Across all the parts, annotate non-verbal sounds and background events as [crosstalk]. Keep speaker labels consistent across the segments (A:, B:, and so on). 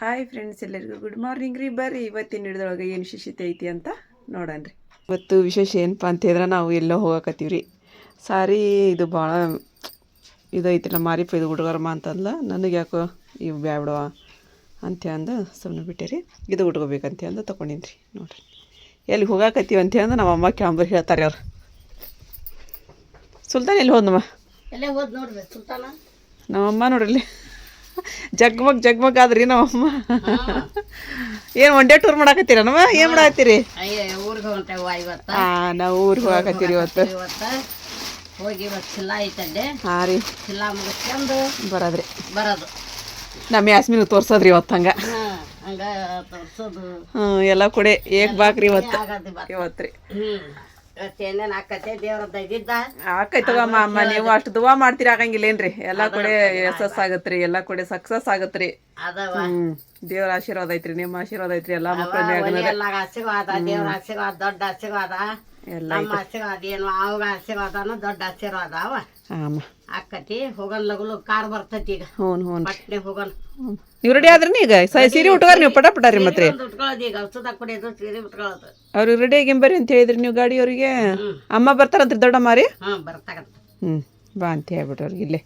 A: Hi friends ಎಲ್ಲರಿಗೂ good morning ರೀ. ಬರ್ರಿ ಇವತ್ತಿನ ಹಿಡಿದೊಳಗೆ ಏನು ವಿಶೇಷತೆ ಐತಿ ಅಂತ ನೋಡೋಣ ರೀ. ಇವತ್ತು ವಿಶೇಷ ಏನಪ್ಪ ಅಂತ ಹೇಳಿದ್ರೆ ನಾವು ಎಲ್ಲೋ ಹೋಗಕತ್ತೀವಿ ರೀ ಸಾರಿ ಇದು ಭಾಳ ಇದೈತಿ ನಮ್ಮ ಮಾರಿಪ್ಪ ಇದು ಹುಡುಗರಮ್ಮ ಅಂತಂದ್ಲ. ನನಗೆ ಯಾಕೋ ಇವು ಬ್ಯಾಡವ ಅಂತ ಅಂದು ಸುಮ್ಮನೆ ಬಿಟ್ಟೆ ರೀ ಇದು ಉಟ್ಕೋಬೇಕಂತ ಅಂದು ತೊಗೊಂಡೀನಿ ರೀ ನೋಡ್ರಿ. ಎಲ್ಲಿ ಹೋಗಾಕತ್ತೀವಿ ಅಂತ ಅಂದ್ರೆ ನಮ್ಮ ಅಮ್ಮ ಕ್ಯಾಂಬರ್ ಹೇಳ್ತಾರೆ ಅವ್ರು. ಸುಲ್ತಾನ ಎಲ್ಲಿ ಹೋದ್ನಮ್ಮ?
B: ಎಲ್ಲೇ ಹೋದ್ ನೋಡ್ರಿ ಸುಲ್ತಾನ?
A: ನಮ್ಮಮ್ಮ ನೋಡ್ರಿ ಜಗ್ಮಗ್ ಜಗ್ಮಗ್ ಆದ್ರಿ ನಮ್ಮಮ್ಮ. ಏನು ಒನ್ ಡೇ ಟೂರ್ ಮಾಡಾಕತ್ತೀರ ನಮ್ಮ? ಏನು ಮಾಡಾಕತ್ತೀರಿ? ಹಾ ನಾವು ಊರಿಗೆ ಹೋಗಾಕತ್ತೀರಿ ಇವತ್ತು.
B: ಹೋಗಿ ಇವತ್ತು ಚಿಲ್ಲ ಐತಂಡೆ
A: ಹಾಂ ರೀ.
B: ಚಿಲ್ಲ ಮುಗಿಸ್ಕೊಂಡು
A: ಬರೋದ್ರಿ.
B: ಬರೋದು.
A: ನಮ್ಮ ಯಾಸ್ಮಿನ ತೋರ್ಸೋದ್ರಿ ಇವತ್ತು ಹಂಗ.
B: ಹಂಗ ತೋರ್ಸೋದು.
A: ಹ್ಞೂ ಎಲ್ಲ ಕೂಡೆ ಏಕ್ ಬಾಕ್ರಿ ಇವತ್ತು. ಇವತ್ತು. ರೀ
B: ಏನೇನು ಆಕತೆ? ದೇವ್ರದ್ದು ಇದ್ದಿದ್ದ?
A: ತಗೋಮ್ಮ ಅಮ್ಮ ನೀವು ಅಷ್ಟು ದುವಾ ಮಾಡ್ತೀರಿ ಆಗಂಗಿಲ್ಲೇನ್ರಿ ಎಲ್ಲಾ ಕಡೆ ಯಶಸ್ ಆಗತ್ರಿ ಎಲ್ಲಾ ಕಡೆ ಸಕ್ಸಸ್ ಆಗತ್ರಿ.
B: ಅದವ.
A: ದೇವ್ರ ಆಶೀರ್ವಾದ ಐತ್ರಿ ನಿಮ್ಮ ಆಶೀರ್ವಾದ ಐತ್ರಿ ಎಲ್ಲಾ ಮಕ್ಕಳ
B: ಎಲ್ಲ ಆಶೀರ್ವಾದ ದೇವ್ರ ಆಶೀರ್ವಾದ ದೊಡ್ಡ ಆಶೀರ್ವಾದ.
A: ಎಲ್ಲ
B: ನಮ್ಮ ಆಶೀರ್ವಾದ ಏನು ಅವಾಗ ಆಶೀರ್ವಾದನ ದೊಡ್ಡ ಆಶೀರ್ವಾದ ಅವ. ಆಕತಿ ಹೋಗನ್ ಲಗುಲು ಕಾರ್ ಬರ್ತೈತಿ ಈಗ.
A: ಹ್ಞೂ ಹ್ಞೂ
B: ಪಟ್ನೆ ಹೋಗನ್
A: ನೀವು ರೆಡಿ ಆದ್ರಿ ಈಗ ಸ- ಸೀರೆ ಉಟ್ಕೋರಿ ನೀವು ಪಟ ಪಟ ರೀ ಮತ್ತೆ.
B: ಒಂದು ಉಟ್ಕೊಳ್ಳೋದು ಈಗ ಔಷಧ ಕುಡಿಯೋದು ಸೀರೆ ಉಟ್ಕೊಳ್ಳೋದು
A: ಅವ್ರಿಗೆ ರೆಡಿ ಆಗಿಂಬರ್ರಿ ಅಂತ ಹೇಳಿದ್ರಿ ನೀವು ಗಾಡಿಯವ್ರಿಗೆ ಅಮ್ಮ ಬರ್ತಾರಂತ್ರಿ ದೊಡ್ಡಮ್ಮ ರೀ
B: ಹ್ಞೂ ಬರ್ತಾಗತ್ತ
A: ಹ್ಞೂ ಬಾ ಅಂತ ಹೇಳ್ಬಿಟ್ರಿ ಅವ್ರಿಗೆ ಇಲ್ಲೇ.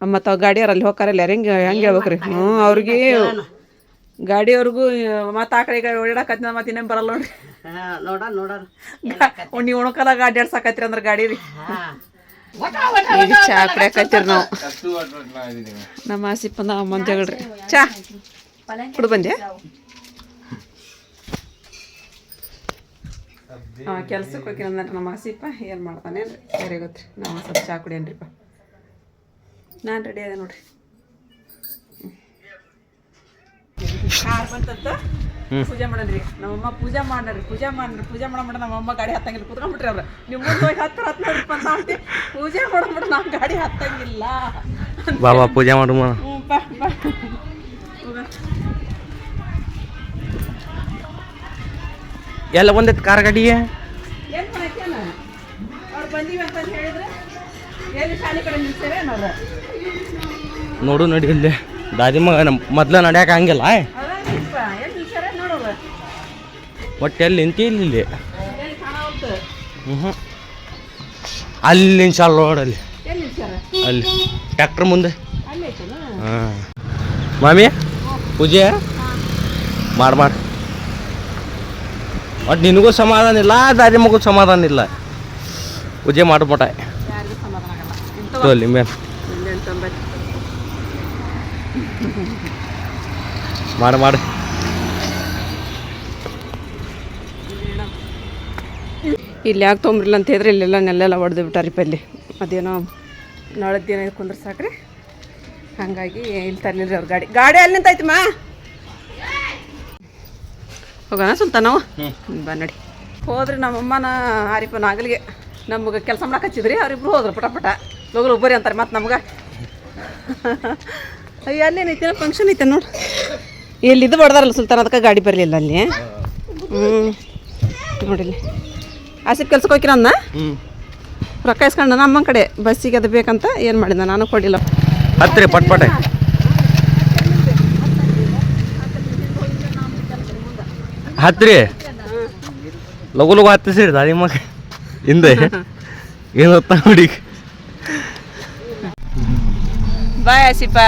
A: ಅಮ್ಮ ತಾವು ಗಾಡಿಯವ್ರು ಅಲ್ಲಿ ಹೋಗಾರಲ್ಲ ಯಾರು ಹೆಂಗೆ ಹೆಂಗೆ ಹೇಳ್ಬೇಕ್ರಿ? ಹ್ಞೂ ಅವ್ರಿಗೆ ಗಾಡಿಯವ್ರಿಗೂ ಮತ್ತೆ ಆ ಕಡೆ ಈ ಕಡೆ ಓಡಾಡಕತ್ತಿನ ಮತ್ತೆ ಇನ್ನೇನು ಬರಲ್ಲ ನೋಡ್ರಿ.
B: ಹಾ, ನೋಡ ನೋಡೋಣ.
A: ನೀವು ಉಣಕಲಾಗ ಅಡ್ಡಾಡ್ಸಕತ್ರಿ ಅಂದ್ರೆ ಗಾಡಿ ರೀ.
B: ಹಾ.
A: ಈಗ ಚಾ ಕುಡಿಯಾಕತ್ತೀರಿ ನಾವು. ನಮ್ಮ ಆಸಿಪ್ಪ ನಮ್ಮ ಅಮ್ಮನ ಜಗಳ್ರಿ ಚಾ ಕುಡು ಬಂದೆ ಹಾಂ ಕೆಲ್ಸಕ್ಕೆ ಹೋಗಿ ಅಂದ್ರೆ ನಮ್ಮ ಆಸಿಪ್ಪ ಏನು ಮಾಡ್ತಾನೆ ಬೇರೆ ಗೊತ್ತ್ರಿ ನಾವು ಸ್ವಲ್ಪ ಚಾ ಕುಡಿಯನ್ರಿಪ್ಪ. ನಾನು ರೆಡಿ ಅದೆ ನೋಡ್ರಿ. ಕಾರ್ ಬಂತಂತ? ಪೂಜೆ ಮಾಡನ್ರಿ ನಮ್ಮಮ್ಮ ಪೂಜೆ ಮಾಡ್ರಿ ಪೂಜೆ ಮಾಡ್ರಿ ಪೂಜೆ ಮಾಡೋ ನಮ್ಮಮ್ಮ ಗಾಡಿ ಹತ್ತಂಗಿಲ್ಲ. ಕುತ್ಕೊಂಡ್ಬಿಟ್ರಿ ಅವ್ರು ನೀವು ಮುಂದೆ ಹೋಗಿ ಹತ್ರ ಹತ್ತು ನೋಡ್ರಿಪ್ಪ ಅಂತ ಅಂತೆ ಪೂಜೆ ಮಾಡೋ ನಾವು ಗಾಡಿ ಹತ್ತಂಗಿಲ್ಲ.
C: ಬಾಬಾ ಪೂಜೆ ಮಾಡು
A: ಹ್ಞೂ ಬಾ ಬಾ.
C: ಎಲ್ಲ ಒಂದೈತೆ ಕಾರ್ ಗಾಡಿಗೆ?
A: ಏನ್ ಮಾಡಕ್ಕೇನ ಅವ್ರು ಬಂದೀವಿ ಅಂತ ಹೇಳಿದ್ರೆ ಎಲ್ಲಿ ಶಾಲೆ ಕಡೆ ನೋಡ್ರ
C: ನೋಡು ನಡಿ ಇಲ್ಲಿ. ದಾದಿ ಮಗ ನಮ್ಮ ಮೊದ್ಲ ನಡ್ಯಾಕ ಹಂಗಿಲ್ಲ ಒಟ್ಟು ಎಲ್ಲಿ ನಿಂತಿ ಇಲ್ಲಿ ಹ್ಞೂ ಅಲ್ಲಿ ನಿಂಚಾಲ ನೋಡಲ್ಲಿ ಅಲ್ಲಿ. ಟ್ಯಾಕ್ಟ್ರ್ ಮುಂದೆ. ಹಾಂ. ಮಾಮಿ ಪೂಜೆ? ಮಾಡಿ ಮಾಡಿ. ಒಟ್ಟು ನಿನಗೂ ಸಮಾಧಾನ ಇಲ್ಲ ದಾರಿ ಮಗು ಸಮಾಧಾನ ಇಲ್ಲ. ಪೂಜೆ ತೋಲಿ ಮೇನ್ ಮಾಡಿ ಮಾಡಿ.
A: ಇಲ್ಲಿ ಯಾಕೆ ತೊಂಬ್ರಿಲ್ಲ ಅಂತ ಹೇಳಿದ್ರೆ ಇಲ್ಲೆಲ್ಲ ನೆಲ್ಲೆಲ್ಲ ಹೊಡೆದು ಬಿಟ್ಟಾರಿಪ್ಪ ಇಲ್ಲಿ. ಅದೇನೋ ನಾಳೆ ದಿನ ಕುಂದ್ರ ಸಾಕ್ರಿ? ಹಾಗಾಗಿ ಇಲ್ಲಿ ತರಲಿಲ್ಲ ಅವ್ರ ಗಾಡಿ. ಗಾಡಿ ಅಲ್ಲಿ ನಿಂತೈತಮ್ಮ ಹೋಗೋಣ ಸುಲ್ತಾನ ನಾವು ಬಾ ನಡಿ. ಹೋದ್ರಿ ನಮ್ಮಮ್ಮನ ಆರಿಪ್ಪ ನಾಗಲಿಗೆ. ನಮಗೆ ಕೆಲಸ ಮಾಡಕ್ಕೆ ಹಚ್ಚಿದ್ರಿ ಅವ್ರಿಬ್ರು ಹೋದ್ರು ಪಟ ಪಟ. ಲೋಗಲು ಒಬ್ಬರಿ ಅಂತಾರೆ ಮತ್ತು ನಮ್ಗೆ. ಅಯ್ಯ ಅಲ್ಲೇನೈತೆ ಫಂಕ್ಷನ್ ಐತೆ ನೋಡು. ಎಲ್ಲಿದ್ದು ಇದು ಹೊಡೆದಾರಲ್ಲ ಸುಲ್ತಾನ ಅದಕ್ಕೆ ಗಾಡಿ ಬರಲಿಲ್ಲ ಅಲ್ಲಿ. ಹ್ಞೂ ನೋಡಿಲ್ಲಿ. ಆಸಿಫ್ ಕೆಲ್ಸಕ್ಕೆ ಹೋಗಿರ
C: ಅನ್ನ.
A: ರೊಕ್ಕ ಇಸ್ಕೊಂಡ ನಮ್ಮ ಕಡೆ ಬಸ್ಸಿಗೆ ಅದು ಬೇಕಂತ ಏನು ಮಾಡಿದ ನಾನು ಕೊಡಿಲ್ಲ
C: ಹತ್ರಿ ಪಟ್ಪಟೆ ಹತ್ತಿರಿ ಹತ್ರಿ. ಲಗು ಲಗು ಹತ್ತಿಸ್ರಿ ದಾರಿ ಮಗ ಹಿಂದೆ. ಏನು ಹೊತ್ತ ನೋಡಿ.
A: ಬಾಯ್ ಆಸಿಪ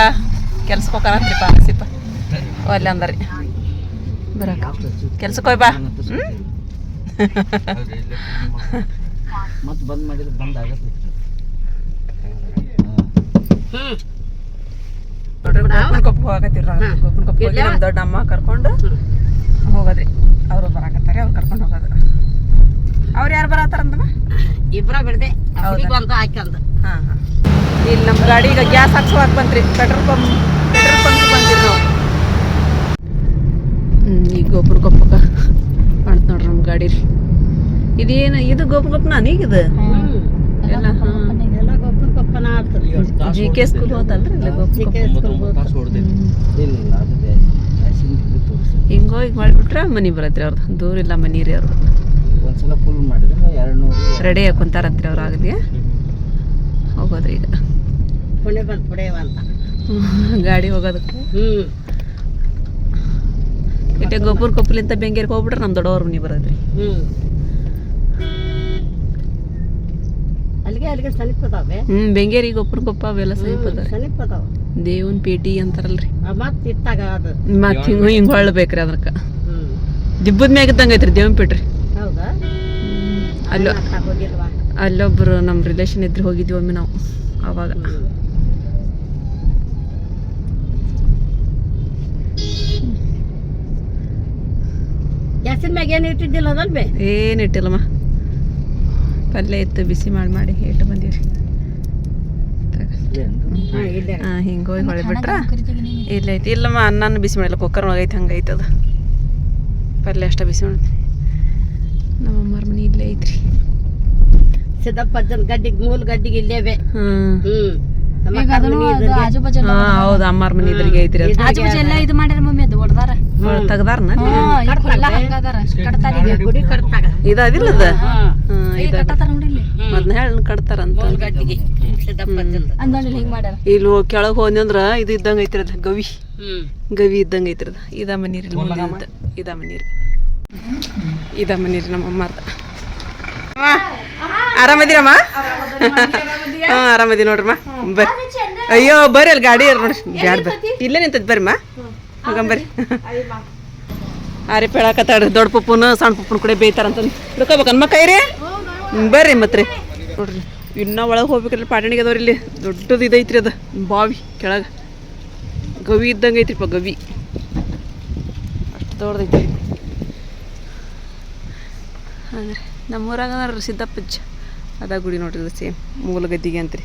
A: ಕೆಲ್ಸಕ್ಕೆ ಹೋಗ್ತಾರಂತ್ರಿಪ್ಪ ಆಸಿಪ ಒಲ್ಲೆ ಅಂದ್ರಿ. ಬರಕ ಕೆಲ್ಸಕ್ಕೆ ಹೋಯ್ ಬಾ. ಹ್ಞೂ [laughs]
C: ಮತ್ತೆ ಬಂದ್ ಮಾಡಿದ್ರೆ ಬಂದ್ ಆಗತ್ತೆ
A: ಕೊಪ್ಪ ಹೋಗಕತ್ತೀರ ಗೋಪನ್ ಕೊಪ್ಪ ಹೋಗಿ ನಮ್ಮ ದೊಡ್ಡ ಅಮ್ಮ ಕರ್ಕೊಂಡು ಹೋಗೋದ್ರಿ. ಅವರು ಬರಾಕತ್ತಾರೆ ಅವ್ರು ಕರ್ಕೊಂಡು ಹೋಗೋದು. ಅವ್ರು ಯಾರು ಬರತ್ತಾರಂತಮ್ಮ
B: ಇಬ್ರ ಬಿಡದೆ. ಅವ್ರಿಗೆ ಹಾಕ್ಯಂದು
A: ಹಾಂ ಹಾಂ. ಇಲ್ಲಿ ನಮ್ಮ ಗಾಡಿ ಈಗ ಗ್ಯಾಸ್ ಹಾಕ್ಸೋಕೆ ಬಂತ್ರಿ. ಪೆಟ್ರೋಲ್ ಪಂಪ್ ಪೆಟ್ರೋಲ್ ಪಂಪ್ ಬಂದಿರಿ ನಾವು ಈಗ ಗೋಪುರ ಗೊಪ್ಪಕ ಕಾಣ್ತ ನೋಡ್ರಿ ನಮ್ಮ ಗಾಡಿ ರೀ. ಇದೇನು ಇದು ಗೊಪ್ಪ ಗೊಪ್ಪನ ಈಗಿದು ಎಲ್ಲ ಜಿ ಕೆ ಸ್ಕೂಲ್ ಹೋತಲ್ರಿ ಇಲ್ಲ ಗೊಪ್ಪ ಮಾಡಿಬಿಟ್ರೆ ಮನೆ ಬರತ್ರಿ ಅವ್ರದ್ದು ದೂರ ಇಲ್ಲ ಮನೆ ರೀ ಅವ್ರದ್ದು
C: ಒಂದ್ಸಲ ಫುಲ್ ಮಾಡಿದ್ರೆ ಎರಡು
A: ರೆಡಿ ಆಗಿ ಕುಂತಾರಂತ್ರಿ ಅವ್ರು ಆಗಲಿ ಹೋಗೋದ್ರಿ ಈಗ.
B: ಪುಣೆ ಬಂದು ಪುಡೆಯವ ಅಂತ
A: ಗಾಡಿ ಹೋಗೋದಕ್ಕೆ?
B: ಹ್ಮ್.
A: ಇಟ್ಟೆ ಗೊಬ್ಬರ ಕೊಪ್ಪಲಿಂದ ಬೆಂಗೇರಿಗೆ ಹೋಗ್ಬಿಟ್ರೆ ನಮ್ಮ ದೊಡ್ಡವ್ರ ಮನೆ ಬರೋದ್ರಿ.
B: ಹ್ಮ್. ಅಲ್ಲಿಗೆ ಅಲ್ಲಿಗೆ ಸಮೀಪ ಅದಾವೆ.
A: ಹ್ಞೂ ಬೆಂಗೇರಿ ಗೊಬ್ಬರ ಕೊಪ್ಪ ಅವೆಲ್ಲ ಸಮೀಪ
B: ಅದಾವ.
A: ದೇವನ್ ಪೇಟಿ ಅಂತಾರಲ್ರಿ.
B: ಮತ್ತೆ ಇತ್ತಾಗ ಅದು.
A: ಮತ್ತೆ ಹಿಂಗ ಹಿಂಗೆ ಹೊಳ್ಬೇಕ್ರಿ ಅದಕ್ಕೆ ದಿಬ್ಬದ ಮ್ಯಾಗ ಇದ್ದಂಗೆ ಐತ್ರಿ ದೇವನ್ ಪೇಟ್ರಿ
B: ಹೌದಾ?
A: ಅಲ್ಲೋ ಅಲ್ಲೊಬ್ರು ನಮ್ಮ ರಿಲೇಷನ್ ಇದ್ರೆ ಹೋಗಿದ್ವಿ ಒಮ್ಮೆ ನಾವು ಅವಾಗ.
B: ಗ್ಯಾಸಿನ ಮ್ಯಾಗ ಏನು ಇಟ್ಟಿದ್ದಿಲ್ಲ ಅದಲ್ವೇ?
A: ಏನು ಇಟ್ಟಿಲ್ಲಮ್ಮ. ಪಲ್ಯ ಇತ್ತು ಬಿಸಿ ಮಾಡಿ ಮಾಡಿ ಇಟ್ಟು ಬಂದೀವಿ
B: ಹಾಂ
A: ಹಿಂಗೆ ಹೋಗಿ ಹೊಳೆ ಬಿಟ್ರೆ? ಇಲ್ಲ ಐತಿ. ಇಲ್ಲಮ್ಮ ಅನ್ನನ ಬಿಸಿ ಮಾಡಿಲ್ಲ ಕುಕ್ಕರ್ ಒಳಗೈತೆ ಐತೆ ಅದು ಪಲ್ಯ ಅಷ್ಟ ಬಿಸಿ ಮಾಡಿ ನಮ್ಮ ಅಮ್ಮರ ಮನೆ ಇಲ್ಲೇ ಐತ್ರಿ.
B: ಸಿದ್ದಪ್ಪಜ್ಜನ ಗಡ್ಡಿಗೆ ಮೂಲ ಗಡ್ಡಿಗೆ ಇಲ್ಲೇವೆ.
A: ಹ್ಞೂ
B: ಮನೆ.
A: ಹಾಂ ಹೌದು ಅಮ್ಮರ ಮನೆ ಇದ್ರಿಗೆ ಐತ್ರಿ ಅದು
B: ಇದ್ರಿಗೆ
D: ಇದು ಮಾಡ್ಯಾರ ಮಮ್ಮಿ ಅದು ಹೊಡ್ದಾರ
A: ತೆಗ್ದಾರನ?
B: ಕಟ್ತಾಗ ಗುಡಿ ಕಟ್ತಾಗ
A: ಇದು ಅದಿಲ್ಲ ಅದು?
B: ಹಾಂ.
A: ಹಾಂ ಇದು
D: ಕಟ್ಟತಾರ ನೋಡಿಲ್ಲಿ
A: ಮೊದ್ನ ಹೇಳಿ ಕಟ್ತಾರಂತ.
B: ಮೂಲ ಗಡ್ಡಿಗೆ ಸಿದ್ದಪ್ಪಜ್ಜನ
D: ಅಂದಲ್ಲಿ ಹಿಂಗ್ ಮಾಡ್ಯಾರ.
A: ಇಲ್ಲಿ ಕೆಳಗೆ ಹೋದ್ನಿ ಅಂದ್ರ ಇದು ಇದ್ದಂಗ ಐತ್ರಿ ಅದು ಗವಿ.
B: ಹ್ಮ್.
A: ಗವಿ ಇದ್ದಂಗ ಐತ್ರಿ ಅದ. ಇದ ಮನೀರಿ ಮುಂದೆ ಇದ ಮನೀರಿ. ಇದ ಮನೀರಿ ನಮ್ಮ ಅಮ್ಮಾರ್ದ. ಆರಾಮದಿರಮ್ಮ? ಹಾ ಆರಾಮದಿ ನೋಡ್ರಮ್ಮ. ಬರ್ರಿ ಅಯ್ಯೋ ಬರ್ರಿ ಅಲ್ಲಿ ಗಾಡಿ ಇರ್ ನೋಡ್ರಿ. ಬ್ಯಾಡ ಬರ್ರಿ ಇಲ್ಲೇ ನಿಂತದ್ ಬರ್ರಿಮ್ಮ ಹೋಗಂಬರ್ರಿ ಆರಿ ಪೇಳಾಕತ್ತಾಡ್ರಿ ದೊಡ್ಡ ಪಪ್ಪನ ಸಣ್ಣ ಪಪ್ಪನ ಕೂಡ ಬೇಯ್ತಾರಂತಂದು ಹಿಡ್ಕೋಬೇಕನ್ಮ ಕೈರಿ? ರೀ ಬರ್ರಿ ಮತ್ರಿ. ನೋಡ್ರಿ ಇನ್ನ ಒಳಗೆ ಹೋಗ್ಬೇಕ್ರಿ ಪಾಟಣಿಗೆ ಅದಾವ್ರಿ ಇಲ್ಲಿ. ದೊಡ್ಡದು ಇದೈತ್ರಿ ಅದು. ಬಾವಿ ಕೆಳಗೆ. ಗವಿ ಇದ್ದಂಗೆ ಐತ್ರಿಪ್ಪ ಗವಿ. ಅಷ್ಟು ದೊಡ್ಡದೈತಿ ಹಾಗೆ ನಮ್ಮೂರಾಗ ನೋಡ್ರಿ ಸಿದ್ದಪ್ಪಜ್ಜ ಅದ ಗುಡಿ ನೋಡ್ರಿ ಸೇಮ್ ಮೂಲ ಗದ್ದಿಗೆ ಅಂತ್ರಿ.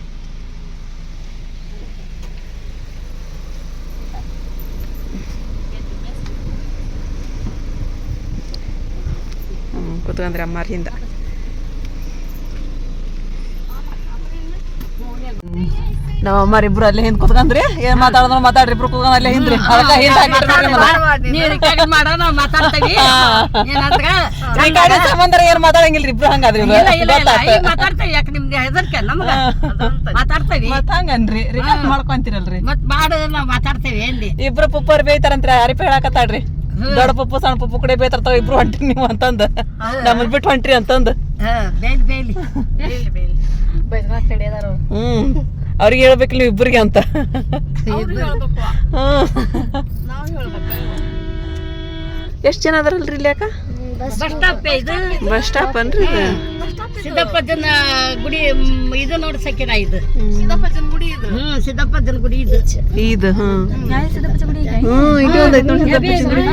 A: ಹ್ಞೂ ಕುತ್ಕೊಂಡ್ರಿ ಅಮ್ಮಾರ ಹಿಂದ ನಮ್ಮ ಅಮ್ಮಾರ ಇಬ್ರು ಅಲ್ಲೇ ಹಿಂದ್ ಕುತ್ಕೊಂಡ್ರಿ ಏನ್ ಮಾತಾಡಿದ್ರು ಮಾತಾಡ್ರಿ ಇಬ್ರು ಕುತ್ಕೊಂಡ್ ಅಲ್ಲೇ ಹಿಂದ್ರಿ. ಅದಕ್ಕ ಹಿಂದ್ ಈ ಸಂಬಂಧ ಏನ್ ಮಾತಾಡಂಗಿಲ್ರಿ ಇಬ್ರು ಹಂಗಾದ್ರಿ ಮತ್ತ್ ಹಂಗನ್ರಿ. ರಿಕ್ವೆಸ್ಟ್ ಮಾಡ್ಕೊಂತೀರಲ್ರಿ.
B: ಮತ್
A: ಇಬ್ರು ಪುಪ್ಪರ್ ಬೇಯ್ತಾರಂತ್ರಿ ಅರಿಪ ಹೇಳಕತ್ತಾಡ್ರಿ ದೊಡ್ಡ ಪಪ್ಪು ಸಣ್ಣ ಪಪ್ಪು ಕಡೆ ಬೇತಾರ್ತಾವ ಇಬ್ರು ಹೊಂಟ್ರಿ ನೀವು ಅಂತಂದ. ನಮ್ಮ ಬಿಟ್ಟು ಹೊಂಟ್ರಿ ಅಂತಂದ. ಹ್ಮ್. ಅವ್ರಿಗೆ ಹೇಳ್ಬೇಕು ನೀವು ಇಬ್ಬರಿಗೆ ಅಂತ ಎಷ್ಟು ಜನ ಅದಾರಲ್ರಿ ಇಲ್ಲಿ ಯಾಕ
B: ಬಸ್ ಸ್ಟಾಪ್ ಇದು
A: ಬಸ್ ಸ್ಟಾಪ್ ಅನ್ರಿ ಇದು?
B: ಸಿದ್ದಪ್ಪಜ್ಜನ ಗುಡಿ ಇದು ನೋಡ್ಸಕ್ಕಿರ ಇದು ಸಿದ್ದಪ್ಪಜ್ಜನ ಗುಡಿ ಇದು ಹ್ಮ್ ಸಿದ್ದಪ್ಪಜ್ಜನ ಗುಡಿ ಇದು
A: ಇದು ಹ್ಮ್ ಹ್ಮ್ ಇದು ಒಂದೈತ್ ನೋಡಿ ಸಿದ್ದಪ್ಪಜ್ಜನ ಗುಡಿ.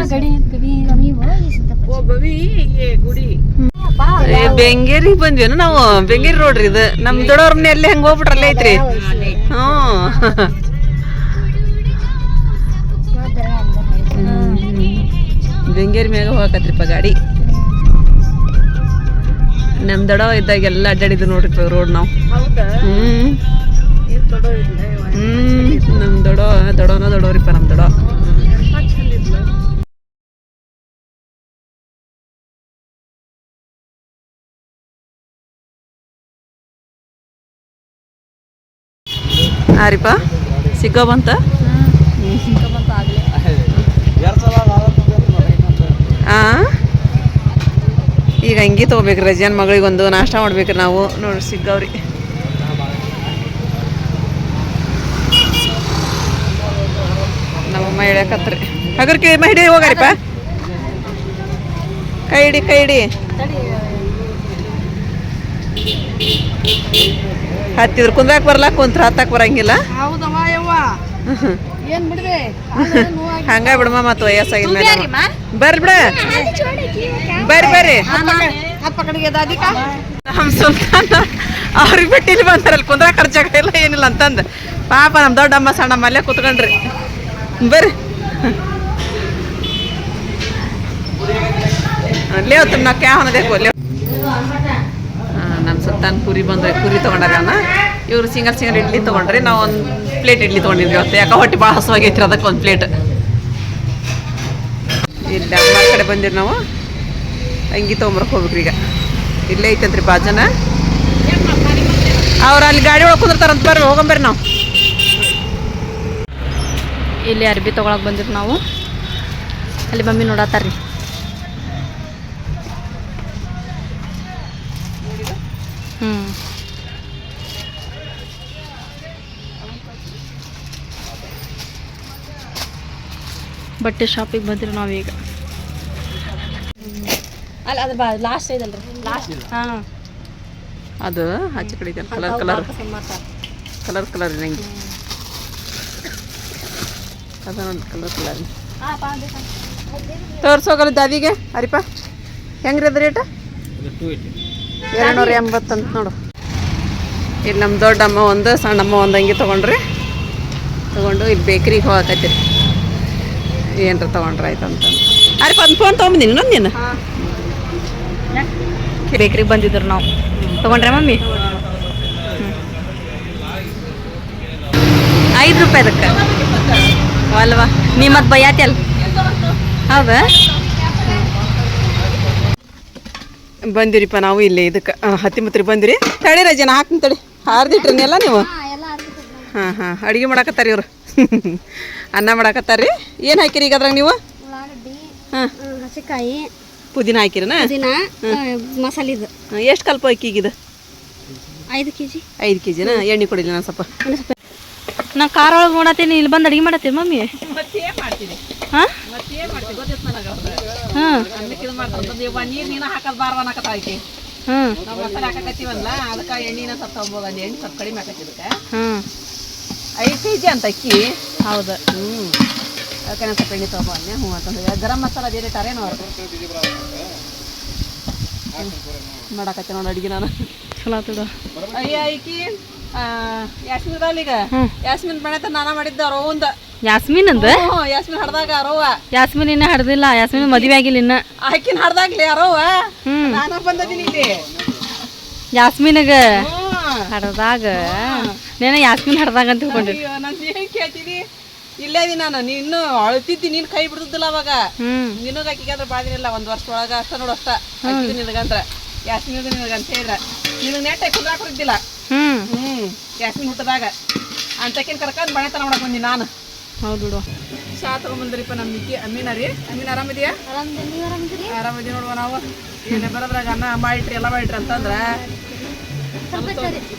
A: ಬೆಂಗೇರಿಗೆ ಬಂದ್ವೇನು ನಾವು ಬೆಂಗೇರಿ ರೋಡ್ರಿ ಇದು. ನಮ್ ದೊಡ್ಡವ್ರ ಮನೆ ಅಲ್ಲೇ ಹಂಗ ಹೋಗ್ಬಿಟ್ರಲ್ಲ ಐತ್ರಿ. ಹ್ಮ್. ಬೆಂಗೇರಿ ಮ್ಯಾಗ ಹೋಗಕತ್ರಿಪ್ಪ ಗಾಡಿ. ನಮ್ ದೊಡ್ಡವ ಇದ್ದಾಗ ಎಲ್ಲ ಅಡ್ಡಾಡಿದ್ವಿ ನೋಡ್ರಿಪ್ಪ ರೋಡ್ ನಾವು. ಹ್ಮ್. ಹ್ಮ್. ನಮ್ ದೊಡ್ಡವ ದೊಡ್ಡವನ ದೊಡ್ಡವ್ರಿಪ್ಪ ನಮ್ ದೊಡ್ಡವ ಆರಿಪ ಸಿಗೋ ಬಂತ ಈಗ ಹಂಗೆ ತೊಗೋಬೇಕ್ರಿ ರಜಾನ್ ಮಗಳಿಗೆ ಒಂದು ನಾಷ್ಟ ಮಾಡ್ಬೇಕ್ರಿ ನಾವು. ನೋಡ್ರಿ ಸಿಗ್ಗವ್ರಿ ನಮ್ಮಮ್ಮ ಹೇಳಕತ್ರಿ. ಹಗರ್ ಕಿಳಿ ಮಹಿಳೆ ಹೋಗಾರಿಪ್ಪ. ಕೈ ಹಿಡಿ ಕೈ ಹಿಡಿ. ಹತ್ತಿದ್ರ. ಕುಂದ್ರಾಕ್ ಬರಲ್ಲ ಕುಂತ್ರ ಹತ್ತಾಕ್ ಬರಂಗಿಲ್ಲ.
B: ಹೌದಮ್ಮ ಯವ್ವ. ಏನ್ ಬಿಡ್ವೆ
A: ಹಂಗ ಬಿಡಮ್ಮ ಮತ್ ವಯಸ್ಸಾಗಿದ ಮೇಲೆ ಬರ್ರಿ ಬಿಡ. ಬರ್ರಿ ಬರ್ರಿ. ನಮ್ ಸುಲ್ತಾನ ಅವ್ರಿಗೆ ಬಿಟ್ಟು ಇಲ್ಲಿ ಬಂದಾರಲ್ಲ ಕುಂದ್ರ ಖರ್ಚಾಗ ಇಲ್ಲ ಏನಿಲ್ಲ ಅಂತಂದ. ಪಾಪ ನಮ್ಮ ದೊಡ್ಡಮ್ಮ ಸಣ್ಣಮ್ಮ ಅಲ್ಲೇ ಕುತ್ಕೊಂಡ್ರಿ. ಬರ್ರಿ. ಅಲ್ಲೇ ಹೊತ್ತು ನಾ ಕ್ಯಾ ಅನ್ನೋದೇಕು ಅಲ್ಲೇ ಸುಲ್ತಾನ್ ಪುರಿ ಬಂದ್ರೆ ಪುರಿ ತೊಗೊಂಡಾಗನ ಇವರು ಸಿಂಗಲ್ ಸಿಂಗಲ್ ಇಡ್ಲಿ ತೊಗೊಂಡ್ರಿ ನಾವು ಒಂದು ಪ್ಲೇಟ್ ಇಡ್ಲಿ ತೊಗೊಂಡಿದ್ವಿ ಅವತ್ತು. ಯಾಕೆ ಹೊಟ್ಟೆ ಭಾಳ ಹಸುವಾಗೈತ್ರಿ ಅದಕ್ಕೆ ಒಂದು ಪ್ಲೇಟ್ ಇಲ್ಲಿ ಅಮ್ಮ ಕಡೆ ಬಂದಿರಿ ನಾವು. ಅಂಗಿ ತೊಗೊಂಬರಕ್ಕೆ ಹೋಗ್ಬೇಕ್ರಿ ಈಗ. ಇಲ್ಲೇ ಐತಂತ್ರಿ ಬಾಜನ. ಅವ್ರು ಅಲ್ಲಿ ಗಾಡಿ ಒಳಗೆ ಕುಂದಿರ್ತಾರಂತ ಬರ್ರಿ ಹೋಗಂಬರ್ರಿ ನಾವು.
D: ಇಲ್ಲಿ ಅರ್ಬಿ ತಗೊಳಕ್ ಬಂದಿರಿ ನಾವು. ಅಲ್ಲಿ ಮಮ್ಮಿ ನೋಡತ್ತಾರ್ರಿ ಬಟ್ಟೆ ಶಾಪಿಗೆ ಬಂದಿರಿ ನಾವೀಗ. ಅಲ್ಲ ಅದ್ರ ಬಾ ಲಾಸ್ಟ್ ಇದಲ್ರಿ. ಲಾಸ್ಟ್ ಹಾಂ.
A: ಅದು ಆಚೆ ಕಡೆ ಇದೆ ಕಲರ್ ಕಲರ್ ಕಲರ್ ಕಲರ್ ನಂಗೆ. ಅದನ್ನೊಂದು ಕಲರ್ ಕಲರ್ ತೋರ್ಸೋಗಲ್ಲ ದಾದಿಗೆ ಅರಿಪ ಹೆಂಗ್ರಿ ಅದ ರೇಟ್ ಟೂ ನೂರ ಎಂಬತ್ತು ಅಂತ ನೋಡು. ಇಲ್ಲಿ ನಮ್ಮ ದೊಡ್ಡಮ್ಮ ಒಂದು, ಸಣ್ಣಮ್ಮ ಒಂದು ಹಂಗೆ ತೊಗೊಂಡ್ರಿ. ತೊಗೊಂಡು ಇಲ್ಲಿ ಬೇಕ್ರಿಗೆ ಹೋಗಕತ್ತೀರಿ. ಏನರ ತೊಗೊಂಡ್ರೆ ಆಯ್ತು ಅಂತ ಅರೆ ಒಂದು ಫೋನ್ ತೊಗೊಂಬಂದಿನಿ ಇನ್ನೊಂದು ನೀನು.
D: ಬೇಕ್ರಿಗೆ ಬಂದಿದ್ರು ನಾವು. ತಗೊಂಡ್ರೆ ಮಮ್ಮಿ? ಐದು ರೂಪಾಯಿ ಅದಕ್ಕೆ. ಅಲ್ವಾ? ನೀ ಬೈಯಾತಿ ಅಲ್ಲ ಹೌದಾ?
A: ಬಂದಿರಿಪ್ಪ ನಾವು ಇಲ್ಲಿ ಇದಕ್ಕೆ ಹತ್ತಿಮತ್ರಿ ಬಂದಿರಿ. ತಡಿ ರಜನ ಹಾಕ್ತೀನಿ ತಡಿ. ಹಾರ್ದಿಟ್ರನೆಲ್ಲ ನೀವು? ಹಾಂ ಹಾಂ. ಅಡುಗೆ ಮಾಡಾಕತ್ತಾರಿ ಇವ್ರು. [laughs] ಅನ್ನ ಮಾಡಾಕತ್ತಾರ್ರಿ ಏನು ಹಾಕಿರಿ ಈಗ ಅದ್ರಾಗ ನೀವು? ಹಾಂ.
D: ಹಸಿಕಾಯಿ
A: ಪುದೀನ ಹಾಕಿರನ?
D: ದಿನ ಮಸಾಲಿದು.
A: ಎಷ್ಟು ಕಲ್ಪ ಹಾಕಿ ಈಗಿದು
D: ಐದು ಕೆ ಜಿ
A: ಐದು ಕೆ ಜಿನ ಎಣ್ಣೆ ಕೊಡಿಲ್ಲ ನಾನು ಸ್ವಲ್ಪ.
D: ನಾ ಖಾರ ಒಳಗೆ ಮಾಡತ್ತೀನಿ ಇಲ್ಲಿ ಬಂದು ಅಡಿಗೆ ಮಾಡತ್ತೀನಿ ಮಮ್ಮಿ. ಮತ್ತೆ ಹಾಂ ಹಾಂ?
A: ಐದು ಕೆ ಜಿ ಅಂತ ಅಕ್ಕಿ
D: ಹೌದು.
A: ಹ್ಞೂ ಅದಕ್ಕೆ ನಾನು ಸ್ವಲ್ಪ ಎಣ್ಣೆ ತೊಗೊಬಂದೆ ಹ್ಞೂ ಅಂತಂದ್ರೆ ಗರಂ ಮಸಾಲ ಬೇರೆ ಟಾರೇನೋ ಅವ್ರು ಮಾಡಕತ್ತೆ ನೋಡಿ ಅಡಿಗೆ ನಾನು
D: ಚಲೋ ಆತದ.
A: ಅಯ್ಯ ಐಕಿ ಯಾಸ್ಮಿನ್ ಬಾಲಿಗ ಈಗ.
D: ಹ್ಮ್.
A: ಯಾಸ್ಮಿನ್ ಬೆಳೆತ ನಾನ ಮಾಡಿದ್ದ ಅವ್ರ ಅವಂದ.
D: ಯಾಸ್ಮಿನ್ ಅಂದ?
A: ಹ್ಞೂ ಯಾಸ್ಮಿನ್ ಹಡ್ದಾಗ ಅರವ್ವ
D: ಯಾಸ್ಮಿನ್ ಇನ್ನ ಹಡ್ದಿಲ್ಲ ಯಾಸ್ಮಿನ್ ಮದುವೆ ಆಗಿಲ್ಲ ಇನ್ನ.
A: ಆಕಿನ ಹಡ್ದಾಗ್ಲಿ ಅರವ್ವ
D: ಹ್ಮ್.
A: ನಾನು ಬಂದದಿನಿ ಇಲ್ಲಿ.
D: ಯಾಸ್ಮಿನಗ
A: ಹ್ಞೂ
D: ಹಡ್ದಾಗ? ನೇನ ಯಾಸ್ಮಿನ್ ಹಡ್ದಾಗ ಅಂತ ತಿಳ್ಕೊಂಡಿ
A: ಅಯ್ಯೋ ನಾನು ಏನು ಕೇಳ್ತೀನಿ? ಇಲ್ಲೇ ಇದೀನಿ ನಾನು. ನೀನು ಅಳ್ತಿದ್ದಿ ನೀನು ಕೈ ಬಿಡ್ತಿದ್ದಿಲ್ಲ ಅವಾಗ.
D: ಹ್ಮ್.
A: ನಿನಗ ಹಾಕಿಗಾದ್ರೆ ಬಾದಿನಿಲ್ಲ ಒಂದು ವರ್ಷ ಒಳಗ ಅಷ್ಟ ನೋಡು ಅಷ್ಟ. ಆಕಿದು ನಿನಗಂದ್ರ ಯಾಸ್ಮಿನ್ದು ನಿನಗ ಅಂತ ಹೇಳಿದ್ರ. ನಿನಗೆ ನೆಟ್ಟ ಕುಂದ್ರಾಕ್
D: ಹ್ಮ್.
A: ಹ್ಮ್. ಯಾಸ್ಮಿನ್ ಹುಟ್ಟದಾಗ. ಅಂತಕಿನ ಕರ್ಕೊಂಡ್ ಬಣತನ ಮಾಡಕ್ ಬಂದಿ ನಾನು.
D: ಹೌದು ಬಿಡು.
A: ಚಾ ತಗೊಂಬಂದ್ರಿಪ್ಪ ನಮ್ಮ ಮಿಕ್ಕಿ ಅಮ್ಮಿನ ರೀ. ಅಮ್ಮೀನ್ ಆರಾಮಿದ್ಯಾ? ಆರಾಮಿದ್ವಿ ನೋಡುವ ನಾವು. ಏನೇ ಬರೋದ್ರಾಗ ಅನ್ನ ಮಾಡಿಟ್ರಿ ಎಲ್ಲ ಮಾಡಿಟ್ರಿ ಅಂತಂದ್ರ.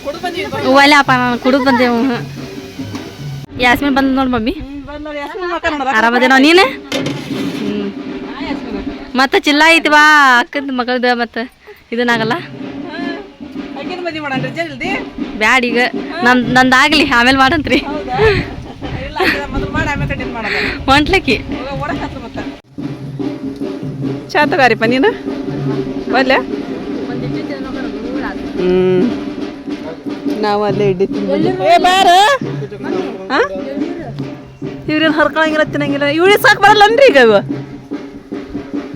A: ಕುಡ್ದು ಬಂದಿವಿ
D: ನಾನು ಕುಡಿದು ಬಂದೆವು ಯಾಸ್ಮಿನ್ ಬಂದ್ ನೋಡ್ ಮಮ್ಮಿ. ಆರಾಮದೇನೋ ನೀನು? ಮತ್ತೆ ಚಿಲ್ಲ ಐತಿ ಬಾ ಅಕ್ಕದ ಮಗಳದ ಮತ್ತೆ ಇದನ್ನಾಗಲ್ಲ ಬ್ಯಾಡ್ ಈಗ. ನಂದ್ ನಂದಾಗ್ಲಿ ಆಮೇಲೆ ಮಾಡಂತ್ರಿ. ಹೊಂಟ್ಲಕ್ಕಿ
A: ಓಡಕತ್ರ ಮತ್ತ ಚಾ ತಗಾರಿಪ್ಪ ನೀನು? ಒಲ್ಲೆ ಹ್ಮ್. ನಾವು ಅಲ್ಲೇ ಇಡ್ಡಿ ಏ ಬಾರ. ಇವ್ರೇನು ಹರ್ಕೊಳಂಗಿಲ್ಲ ತಿನ್ನಂಗಿಲ್ಲ. ಇವ್ ಇಳ್ಸಾಕ್ ಬರಲ್ಲನ್ರಿ ಈಗ ಇವು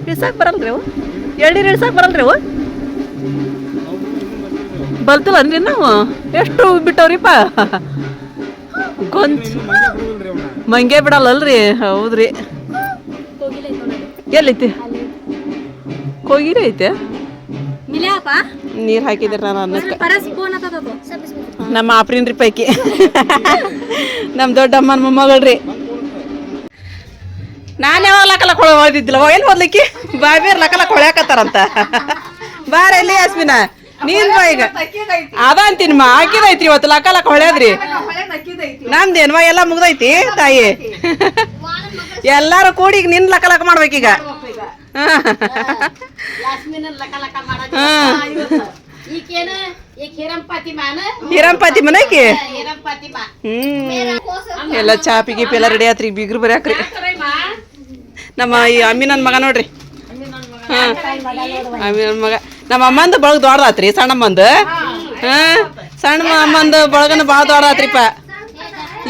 A: ಇಳ್ಸಾಕ್ ಬರಲ್ರಿ ಅವು ಎಳ್ನೀರು ಇಳ್ಸಾಕ್ ಬರಲ್ರಿ ಅವು ಬಲ್ತಿಲ್ಲನ್ರಿ ನಾವು. ಎಷ್ಟು ಬಿಟ್ಟವ್ರಿಪ್ಪ ಗೊಂಚ್ ಮಂಗೆ ಬಿಡಲ್ಲಲ್ರಿ? ಹೌದ್ರಿ. ಎಲ್ಲೈತಿ ಕೋಗಿರಿ ಐತೆ? ನೀರು ಹಾಕಿದ್ರ ನಾನು ಅನ್ನಕ್ಕೆ. ನಮ್ಮ ಆಪ್ರಿನ್ರಿ ಪೈಕಿ. ನಮ್ಮ ದೊಡ್ಡಮ್ಮನ ಮೊಮ್ಮಗಳ್ರಿ. ನಾನು ಯಾವಾಗ ಲಕಲ ಕೊಳ ಹೊಳ್ದಿದ್ದಿಲ್ಲ ಎಲ್ಲಿ ಓದ್ಲಿಕ್ಕೆ? ಬಾಬಿಯರ್ ಲಕಲ ಕೊಳ್ಯಾಕತ್ತಾರಂತ. ಬಾರ ಎಲ್ಲಿ ಯಾಸ್ಮಿನ. ನೀನ್ ಬಾ ಈಗ. ಅದ ಅಂತೀನಿ ಇವತ್ತು ಹಾಕಿದೈತ್ರಿ ಇವತ್ತು ಲಕಲ ಹೊಳ್ಯಾದ್ರಿ. ನಮ್ದೇನ್ವಾ ಎಲ್ಲ ಮುಗ್ದೈತಿ ತಾಯಿ. ಎಲ್ಲಾರು ಕೂಡಿ ಈಗ ನಿನ್ ಲಕ ಲಕ ಮಾಡ್ಬೇಕೀಗ ಹಿರಂಪತಿ ಮನೆಗೆ ಹ್ಮ್. ಎಲ್ಲ ಚಾಪಿ ಗೀಪಿ ಎಲ್ಲ ರೆಡಿ ಆತ್ರಿ ಬೀಗ್ರು ಬರ್ಯಾಕ್ರಿ ನಮ್ಮ ಈ ಅಮ್ಮಿನನ್ ಮಗ ನೋಡ್ರಿ. ಹಾ. ಅಮ್ಮಿನನ್ ಮಗ. ನಮ್ಮ ಅಮ್ಮಂದ ಬಳಗ ದೊಡ್ಡದಾತ್ರಿ ಸಣ್ಣಮ್ಮಂದು ಹಾಂ ಸಣ್ಣ ಅಮ್ಮಂದ ಬಳಗನ ಭಾಳ ದೊಡ್ಡದಾತ್ರಿಪ್ಪ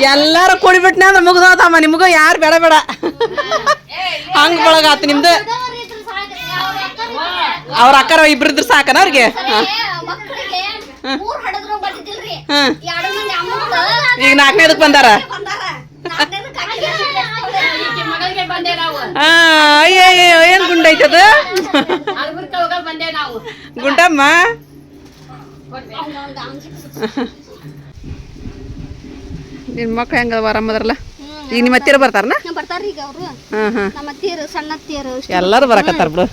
A: ಎಲ್ಲಾರು ಕೂಡಿಬಿಟ್ನೆ ಅಂದ್ರೆ ಮುಗ್ದೋತಮ್ಮ ನಿಮಗೂ ಯಾರು ಬೇಡ ಬೇಡ. ಹಂಗ ಬಳಗ ಆತು ನಿಮ್ದು. ಅವ್ರ ಅಕ್ಕರ ಇಬ್ರಿದ್ರು ಸಾಕನ ಅವ್ರಿಗೆ? ಹಾ. ಹಾ. ಈಗ ನಾಲ್ಕನೇದಕ್ಕೆ ಬಂದಾರ?
E: ಬಂದಾರ
B: ಹೋಗ ಬಂದೆ ನಾವು
A: ಗುಂಡಮ್ಮ? ನಿನ್ನ ಮಕ್ಳು ಹೆಂಗದ ಆರಾಮದ್ರಲ್ಲ
E: ಹ್ಮ್
A: ಈಗ ನಿಮ್ಮ ಹತ್ತಿರ ಬರ್ತಾರನ ಎಲ್ಲಾರು ಬರಕತ್ತಾರ ಬಿಡು.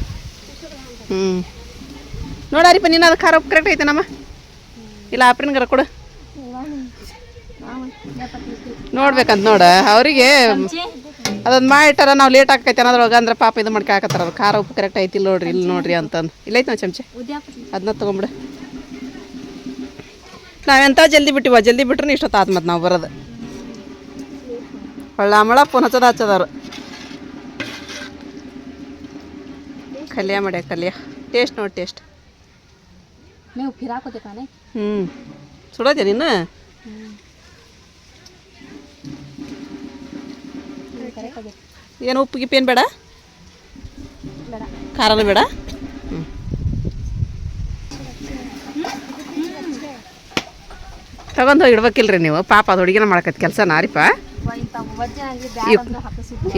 A: ಹ್ಮ್. ನೋಡಾರಿಪ್ಪ ನೀನು ಅದು ಖಾರ ಕರೆಕ್ಟ್ ಐತೆ ನಮ್ಮ. ಇಲ್ಲ ಆಪ್ರಿನ್ಗರ ಕೊಡು. ನೋಡ್ಬೇಕಂತ ನೋಡ ಅವರಿಗೆ ಅದೊಂದು ಮಾಡಿಟ್ಟಾರ ನಾವು ಲೇಟ್ ಆಕೈತೆ ಅನ್ನೋದ್ರೊಳಗೆ ಅಂದ್ರೆ ಪಾಪ ಇದು ಮಾಡ್ಕಾಕತ್ತಾರ ಅದು. ಖಾರ ಉಪ್ಪು ಕರೆಕ್ಟ್ ಐತಿ ಇಲ್ಲಿ ನೋಡ್ರಿ ಇಲ್ಲಿ ನೋಡ್ರಿ ಅಂತಂದು. ಇಲ್ಲೈತೆ ನಾವು ಚಮಚೆ? ಅದನ್ನ ತೊಗೊಂಬಿಡು. ನಾವೆಂತ ಜಲ್ದಿ ಬಿಟ್ಟಿವ ಜಲ್ದಿ ಬಿಟ್ರೆ ಇಷ್ಟೊತ್ತು ಆತ್ ಮತ್ತೆ ನಾವು ಬರೋದು. ಒಳ್ಳೆ ಮಳ ಪುನ ಹಚ್ಚದ ಹಚ್ಚದವ್ರು. ಕಲ್ಯ ಮಾಡ್ಯ ಕಲ್ಯ? ಟೇಸ್ಟ್ ನೋಡಿ ಟೇಸ್ಟ್ ಹ್ಞೂ ಸುಡೋದೆ ನೀನು ಏನು ಉಪ್ಪು ಗಿಪ್ಪೇನು ಬೇಡ? ಖಾರನೂ ಬೇಡ? ಹ್ಞೂ ತಗೊಂಡು ಹೋಗಿ ಇಡ್ಬೇಕಿಲ್ರಿ ನೀವು. ಪಾಪ ಅದು ಹುಡುಗಿನ ಮಾಡ್ಕತ್ ಕೆಲಸ ನಾರಿಪ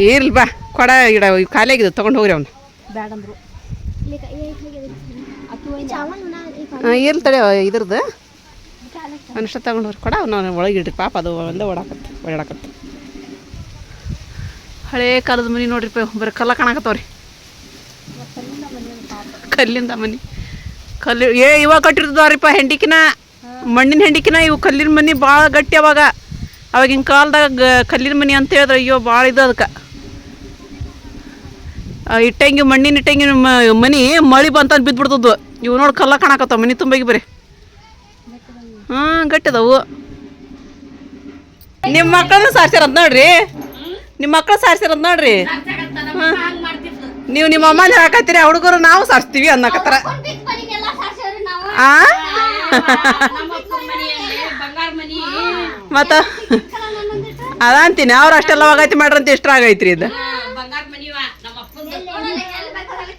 A: ಇರ್ಲಿ ಬಾ ಕೊಡ ಇಡ ಖಾಲಿ ಆಗಿದೆ ತೊಗೊಂಡು ಹೋಗ್ರಿ ಅವ್ನು. ಇರ್ಲಿ ತಡೆ ಇದ್ರದ್ದು. ಅನಿಷ್ಟ ತಗೊಂಡು ಹೋಗ್ರಿ. ಕೊಡ ಅವ್ನು ಒಳಗೆ ಇಡ್ರಿ. ಪಾಪ ಅದು ಒಂದೇ ಓಡಾಕತ್ತೆ ಓಡಾಕತ್ತೆ. ಹಳೇ ಕಾಲದ ಮನೆ ನೋಡ್ರಿ ಬರ ಕಲ್ಲ ಕಾಣಕತ್ತವ್ರಿ. ಕಲ್ಲಿಂದ ಮನೆ. ಕಲ್ಲು, ಏ, ಇವಾಗ ಕಟ್ಟಿರ್ತದವ್ರಿಪ್ಪ ಹೆಂಡಿಕಿನ, ಮಣ್ಣಿನ ಹೆಂಡಿಕಿನ, ಇವು ಕಲ್ಲಿನ ಮನೆ ಭಾಳ ಗಟ್ಟಿ ಅವಾಗ. ಅವಾಗಿನ ಕಾಲದಾಗ ಕಲ್ಲಿನ ಮನೆ ಅಂತ ಹೇಳಿದ್ರೆ ಅಯ್ಯೋ, ಭಾಳ ಇದು ಅದಕ್ಕೆ. ಇಟ್ಟಂಗಿ, ಮಣ್ಣಿನ ಇಟ್ಟಂಗಿ ಮನೆ ಮಳೆ ಬಂತಂದು ಬಿದ್ದುಬಿಡ್ತದ್ದು ಇವು ನೋಡಿ ಕಲ್ಲ ಕಾಣಕತ್ತಾವ, ಮನೆ ತುಂಬಿ ಬರೀ. ಹಾಂ, ಗಟ್ಟಿದವು. ನಿಮ್ಮ ಮಕ್ಕಳನ್ನು ಸಾರ್ಸ್ಯಾರಂತ ನೋಡ್ರಿ. ನಿಮ್ಮ ಮಕ್ಕಳು ಸಾರ್ಸ್ಯಾರಂತ ನೋಡ್ರಿ. ನೀವು ನಿಮ್ಮ ಅಮ್ಮನ ಹೇಳಕತ್ತೀರಿ ಹುಡುಗರು ನಾವು ಸಾರಿಸ್ತೀವಿ ಅನ್ನಕತ್ತಾರ.
E: ನಾವು.
A: ಆ?
B: ನಮ್ಮ ಅಪ್ಪನ ಮನೆಯಲ್ಲಿ ಬಂಗಾರ ಮನಿ.
A: ಮತ್ತ? ಅದಂತೀನಿ ಅವ್ರು ಅಷ್ಟೆಲ್ಲ ಹೋಗೈತಿ ಮಾಡ್ರಂತ ಇಷ್ಟ ಆಗೈತ್ರಿ ಇದು.
B: ನಾನೀಗ ಮನಿವ ನಮ್ಮ ಅಪ್ಪನ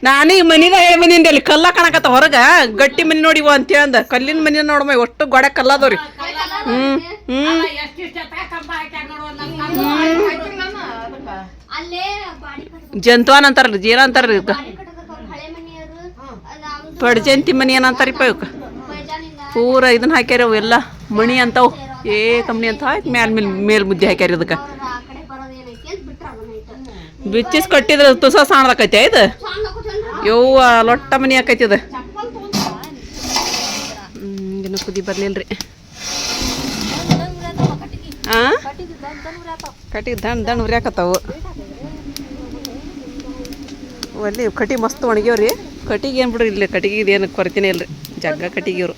A: ನಾನು ಈ ಮನಿದ ಹೇಳಿ ಮನಿಂದ ಅಲ್ಲಿ ಕಲ್ಲ ಕಾಣಕತ್ತ ಹೊರಗ? ಗಟ್ಟಿ ಮನಿ ನೋಡಿವ ಅಂತ ಹೇಳಂದ. ಕಲ್ಲಿನ ಮನಿ ನೋಡಮ್ಮ ಒಟ್ಟು ಗೋಡೆ ಕಲ್ಲದವ್ರಿ. ಹ್ಮ್ ಹ್ಮ್
B: ಎಷ್ಟಿಷ್ಟ ಕಂಬ ಹಾಕ್ಯಾರ ನೋಡುವ
E: ಅಲ್ಲೇ ಬಾಡಿ ಕಟ್ಟ
A: ಜಂತುವಾನ್ ಅಂತಾರಲ್ಲ ಜೀರ ಅಂತಾರ
E: ನಮ್ದು
A: ಪಡ್ಜಂತಿ ಮನಿ ಏನಂತಾರಿಪ್ಪ ಇವಕ್ಕೆ ಪೂರ ಇದನ್ನ ಹಾಕ್ಯಾರ ಅವು ಎಲ್ಲ ಮಣಿ ಅಂತಾವು ಏ ಕಂಪ್ನಿ ಅಂತ ಹಾಕಿ ಮ್ಯಾಲ ಮೇಲ್ ಮೇಲ್ ಮುದ್ದೆ ಹಾಕ್ಯಾರ ಇದಕ್ಕೆ ಬಿಚ್ಚಿಸ್ ಕಟ್ಟಿದ್ರೆ ತುಸ ಸಾಣದಕ್ಕೈತೆ ಇದು ಯವ್ವ ಲೊಟ್ಟ ಮನಿ ಆಕೈತಿ ಇದು ಹ್ಮ್, ಇನ್ನು ಕುದಿ ಬರ್ಲಿಲ್ರಿ ಕಟ್ಟಿ ಕಟ್ಟಿಗೆ ದಂಡ್ ದಂಡ್ ಉರಿಯಾಕತ್ತಾವು ಒಲ್ಲಿ ಕಟಿ ಮಸ್ತ್ ಒಣಗ್ಯಾವ್ರಿ. ಕಟಿಗೆ ಏನು ಬಿಡ್ರಿ, ಇಲ್ಲಿ ಕಟಿಗೆ ಇದೇನು ಕೊರತಿನೇ ಇಲ್ರಿ. ಜಗ್ಗ ಕಟಿಗೆ ಇವ್ರು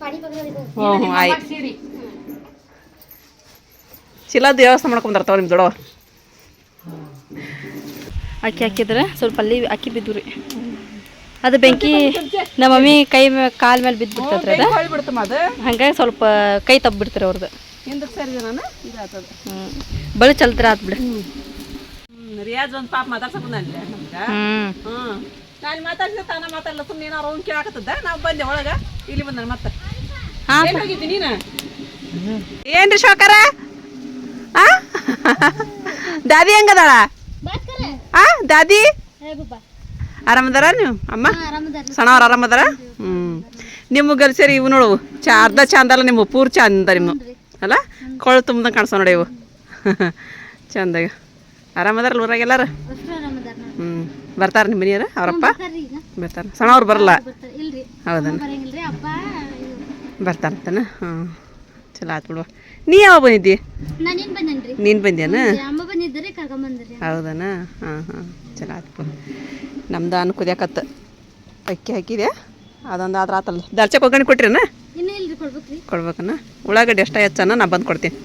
A: ಹ್ಞೂ ಆಯ್ತು ಚಿಲ್ಲ ದೇವಸ್ಥಾನ ಮಾಡ್ಕೊಂಡ್ ಬರ್ತಾವ ನಿಮ್ಮ ದೊಡ್ಡವ್ರು.
D: ಅಕ್ಕಿ ಹಾಕಿದ್ರೆ ಸ್ವಲ್ಪ ಅಲ್ಲಿ ಅಕ್ಕಿ ಬಿದ್ದು ರೀ ಅದು ಬೆಂಕಿ ನಮ್ಮ ಮಮ್ಮಿ ಕೈ ಕಾಲ್ ಮೇಲೆ ಬಿದ್ದು ಬಿಡ್ತದ್ರಿ ಅದು. ಹಂಗಾಗಿ ಸ್ವಲ್ಪ ಕೈ ತಪ್ಪ ಬಿಡ್ತಾರೆ ಅವ್ರದ್ದು ಹ್ಞೂ ಬಳಿ ಚಲ್ತ್ರ ಆತ್ ಬಿಡಿ
A: ಹ್ಞೂ ರಿಯಾಜ್ ಒಂದು ಪಾಪ ಮಾತಾಡ್ಸಕ್ ನಮ್ಗೆ?
D: ಹ್ಞೂ
A: ಹ್ಞೂ ನಾನು ಮಾತಾಡ್ಸಿದ್ರೆ ತಾನೇ ಮಾತಾಡಲ್ಲ ಸುಮ್ಮನೆ ಏನಾರು ಅವ್ನು ಕೇಳಾಕತ್ತದ ನಾವು ಬಂದೆ ಒಳಗೆ. ಇಲ್ಲಿ ಬಂದ ಮತ್ತೆ
D: ಹಾಂ
A: ಎಲ್ಲಿ ಹೋಗಿದ್ದಿ ನೀನು ಏನ್ರಿ ಶೋಕರ? ದಾದಿ ಹೆಂಗದಾಳ? ಆ ದಾದಿ? ಆರಾಮದಾರ ನೀವು? ಅಮ್ಮ? ಸಣ್ಣವ್ರು ಆರಾಮದಾರ? ಹ್ಞೂ ನಿಮ್ಮ ಗಲ್ಸರಿ ಇವು ನೋಡು ಚಾ ಅರ್ಧ ಚಂದ ಅಲ್ಲ ನಿಮ್ಮ ಪೂರ್ ಚಂದ ನಿಮ್ಮ. ಅಲ್ಲ? ಕೊಳ ತುಂಬ ಕಾಣಿಸ್ತಾವ ನೋಡಿ ಇವು. [laughs] ಚಂದಾಗ. ಆರಾಮದಾರಲ್ಲ ಊರಾಗ ಎಲ್ಲಾರ? ಹ್ಞೂ ಬರ್ತಾರ ನಿಮ್ಮ ಮನೆಯವ್ರ? ಅವರಪ್ಪ? ಬರ್ತಾರೆ. ಸಣ್ಣವ್ರು ಬರಲ್ಲ?
E: ಇಲ್ರಿ.
A: ಬರ್ತಾರಂತನ? ಹಾಂ. ಚಲೋ ಆತು ಬಿಡುವ ನೀ ಯಾವ ಬಂದಿದ್ದಿ? ನೀನು ಬಂದ್ಯಾನ?
E: ಅಮ್ಮ ಬಂದಿದ್ರಿ
A: ಹೌದನ? ಹಾಂ ಹಾಂ. ಚಲೋ ಆತು ಬಿಡು. ನಮ್ದು ಅನ್ನ ಕುದಿಯಾಕತ್ತ. ಅಕ್ಕಿ ಹಾಕಿದೆ ಅದೊಂದು ಆದ್ರೆ ಆತಲ್ಲ ದಾಲ್ಚಕ್ಕೆ ಒಗ್ಗರಣೆ ಕೊಟ್ರೇನ?
E: ಇನ್ನ ಇಲ್ಲ ಕೊಡ್ಬೇಕ್ರಿ.
A: ಕೊಡ್ಬೇಕನ್ನ ಉಳ್ಳಾಗಡ್ಡಿ ಎಷ್ಟ ಹೆಚ್ಚನ? ನಾ ಬಂದು ಕೊಡ್ತೀನಿ.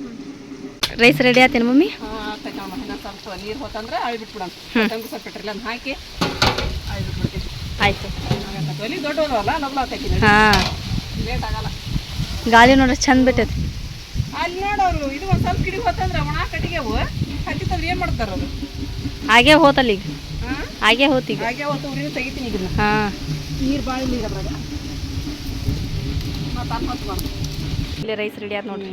D: ರೈಸ್ ರೆಡಿ ಆತೇನು ಮಮ್ಮಿ?
A: ಸ್ವಲ್ಪ ನೀರು ಹೋತಂದ್ರೆ ಅಳಿ ಬಿಟ್ಬಿಡೋಣ ಕೊತ್ತಂಬರಿ ಸ್ವಲ್ಪ ಇಟ್ರಿಲ್ಲ ಅದನ್ನ ಹಾಕಿ ಅಳಿ ಬಿಟ್ಬಿಡ್ತೀನಿ
D: ಆಯ್ತು
A: ಒಲಿ ದೊಡ್ಡವಲ್ಲ ಲಗ್ಲ ಹಾಕಿ
D: ಹಾಂ.
A: ಲೇಟ್ ಆಗಲ್ಲ.
D: ಗಾಳಿ ನೋಡ್ರಿ ಚಂದ ಬಿಟ್ಟೈತಿ.
A: ಅಲ್ಲಿ ನೋಡೋರು ಇದು ಒಂದು ಸ್ವಲ್ಪ ಕಿಡಿ ಹೋತಂದ್ರೆ ಒಣ ಕಟ್ಟಿಗೆವು ಹಾಕಿತಂದ್ರೆ ಹತ್ತಿತ್ತಂದ್ರೆ ಏನು ಮಾಡ್ತಾರ ಅದು
D: ಹಾಗೆ ಹೋತಲ್ಲ ಈಗ.
A: ಹಾಂ?
D: ಹಾಗೆ ಹೋತಿ
A: ಹಾಗೆ ಹೋತ ಉರಿನ ತೆಗಿತೀನಿ ಈಗ
D: ಹಾಂ.
A: ನೀರು ಭಾಳ ನೀರು ಅದ್ರಾಗ ಮತ್ತು ಹೊತ್ತು ಮಾಡ್ತೀನಿ
D: ಇಲ್ಲಿ ರೈಸ್ ರೆಡಿ ಆದ ನೋಡ್ರಿ.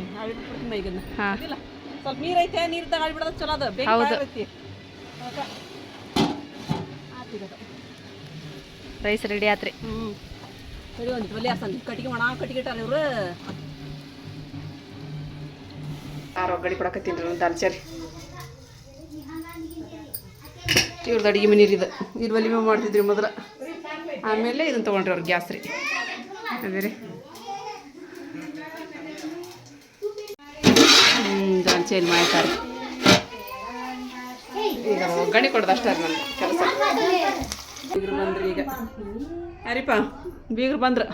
A: ಇದನ್ನ.
D: ಹಾಂ.
A: ಇಲ್ಲ ಸ್ವಲ್ಪ ನೀರು ಐತೆ ನೀರು ಅಳಿ ಬಿಡೋದು ಚಲೋ ಅದ.
D: ಹೌದು. ರೈಸ್ ರೆಡಿ ಆತ್ರಿ.
A: ಹ್ಞೂ ಸರಿ, ಒಂದು ಒಲೆ ಹಾಸನ್ ಕಟ್ಟಿಗೆ ಒಣ ಕಟ್ಟಿಗೆ ಇಟ್ಟಾರ ಇವರು. ಆರು ಒಗ್ಗಡಿ ಕೊಡಕತ್ತೀನಿ ರೀ ದಾಲ್ಚಾರಿ ಇವ್ರದ್ದು ಅಡುಗೆ ಮನೆ ಇದು. ಇದು ಒಲಿ ಮೇಲೆ ಮಾಡ್ತಿದ್ರಿ ಮೊದಲ. ಆಮೇಲೆ ಇದನ್ನ ತೊಗೊಂಡ್ರಿ ಅವ್ರು ಗ್ಯಾಸ್ ರೀ. ಅದೇ ರೀ. ಹ್ಞೂ ದಾಲ್ಚಾರಿ ಮಾಡ್ತಾರೆ. ಈಗ ಒಗ್ಗರಣೆ ಕೊಡೋದು ಅಷ್ಟೇ ನನ್ನ ಕೆಲಸ. ಇದ್ರ ಬಂದ್ರಿ ಈಗ. ಯಾರಿಪ್ಪ? ಬೀಗರು ಬಂದ್ರು.